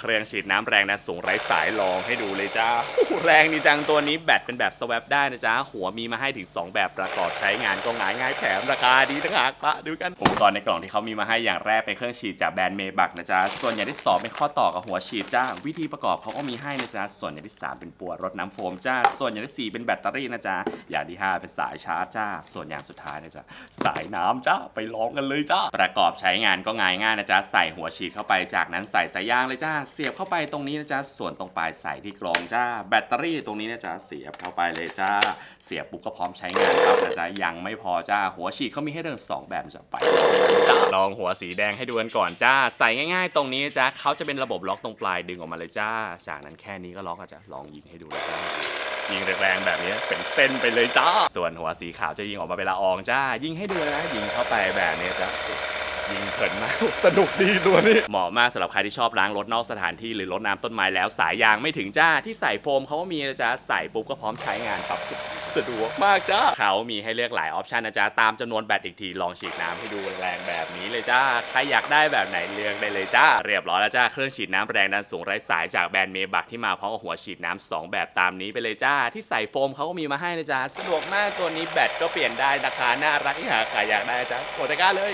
เครื่องฉีดน้ำแรงนะสูงไร้สายลองให้ดูเลยจ้าแรงดีจังตัวนี้แบตเป็นแบบสว a ปได้นะจ๊ะหัวมีมาให้ถึง 2 แบบประกอบใช้งานก็ง่ายง่ายแถมราคาดีทั้งหากปะดูกันอุปกรณ์ในกล่องที่เขามีมาให้อย่างแรกเป็นเครื่องฉีดจากแบรนด์เมบักนะจ๊ะส่วนอย่างที่สองเป็นข้อต่อกับหัวฉีดจ้าวิธีประกอบเขาก็มีให้นะจ๊ะส่วนอย่างที่สามเป็นปัวรดน้ำโฟมจ้าส่วนอย่างที่สี่เป็นแบตเตอรี่นะจ๊ะอย่างที่ห้าเป็นสายชาร์จจ้าส่วนอย่างสุดท้ายนะจ๊ะสายน้ำจ้าไปลองกันเลยจ้าประกอบใช้งานก็ง่ายง่ายนะจ๊ะใส่หัวฉีดเข้าไปจากนั้นใส่สายยางเลยจ้าเสียบเข้าไปตรงนี้นะจ๊ะ ส่วนตรงปลายใส่ที่กรองจ้า แบตเตอรี่ตรงนี้นะจ๊ะ เสียบเข้าไปเลยจ้า เสียบปุ๊บก็พร้อมใช้งานครับนะจ๊ะ ยังไม่พอจ้า หัวฉีดเขามีให้เลือกสองแบบจะไปจ้าลองหัวสีแดงให้ดูกันก่อนจ้า ใส่ง่าย ๆ ตรงนี้นะจ้าเขาจะเป็นระบบล็อกตรงปลายดึงออกมาเลยจ้า จากนั้นแค่นี้ก็ล็อกอะจ้ะลองยิงให้ดูเลยจ้ายิงแรงๆแบบนี้เป็นเส้นไปเลยจ้า ส่วนหัวสีขาวจะยิงออกมาเป็นละอองจ้า ยิงให้ดูนะยิงเข้าไปแบบนี้จ้า ยิงเพลินมาก สนุกดีตัวนี้ เหมาะมากสำหรับใครที่ชอบล้างรถนอกสถานที่หรือรถน้ำต้นไม้แล้วสายยางไม่ถึงจ้าที่ใส่โฟมเขาก็มีนะจ๊ะใส่ปุ๊บก็พร้อมใช้งานครับสะดวกมากจ้าเขามีให้เลือกหลายออปชันนะจ๊ะตามจำนวนแบตอีกทีลองฉีดน้ำให้ดูแรงแบบนี้เลยจ้าใครอยากได้แบบไหนเลือกได้เลยจ้าเรียบร้อยแล้วจ้าเครื่องฉีดน้ำแรงดันสูงไร้สายจากแบรนด์เมบักที่มาพร้อมกับหัวฉีดน้ำสองแบบตามนี้ไปเลยจ้า ที่ใส่โฟมเขาก็มีมาให้นะจ๊ะสะดวกมากตัวนี้แบตก็เปลี่ยนได้ราคาน่ารักที่หาใครอยากได้จ้ากดตะกร้าเลย